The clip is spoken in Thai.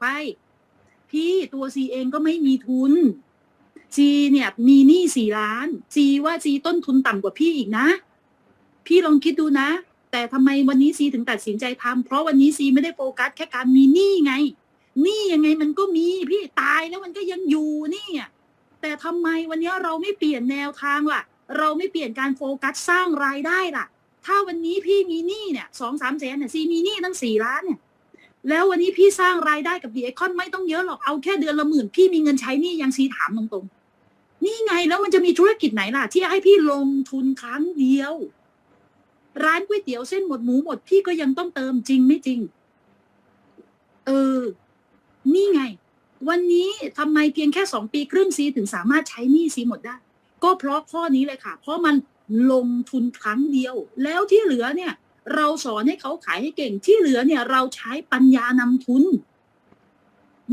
ไป พี่ตัวซีเองก็ไม่มีทุนซีเนี่ยมีหนี้สี่ล้านซีว่าซีต้นทุนต่ำกว่าพี่อีกนะ พี่ลองคิดดูนะ แต่ทำไมวันนี้ซีถึงตัดสินใจทำเพราะวันนี้ซีไม่ได้โฟกัสแค่การมีหนี้ไงหนี้ยังไงมันก็มีพี่ตายแล้วมันก็ยังอยู่นี่แต่ทำไมวันนี้เราไม่เปลี่ยนแนวทางล่ะ เราไม่เปลี่ยนการโฟกัสสร้างรายได้ล่ะ ถ้าวันนี้พี่มีหนี้เนี่ยสองสามแสนเนี่ยซีมีหนี้ตั้งสี่ล้านเนี่ย แล้ววันนี้พี่สร้างรายได้กับดีไอคอนไม่ต้องเยอะหรอกเอาแค่เดือนละหมื่นพี่มีเงินใช้นี่ยังซีถามตรงๆ นี่ไงแล้วมันจะมีธุรกิจไหนล่ะ ที่ให้พี่ลงทุนครั้งเดียว ร้านก๋วยเตี๋ยวเส้นหมดหมูหมดพี่ก็ยังต้องเติมจริงไม่จริง เออ นี่ไง วันนี้ทำไมเพียงแค่สองปีครึ่งซีถึงสามารถใช้นี้ซีหมดได้ ก็เพราะข้อนี้เลยค่ะ เพราะมันลงทุนครั้งเดียว แล้วที่เหลือเนี่ย เราสอนให้เขาขายให้เก่งที่เหลือเนี่ยเราใช้ปัญญานำทุน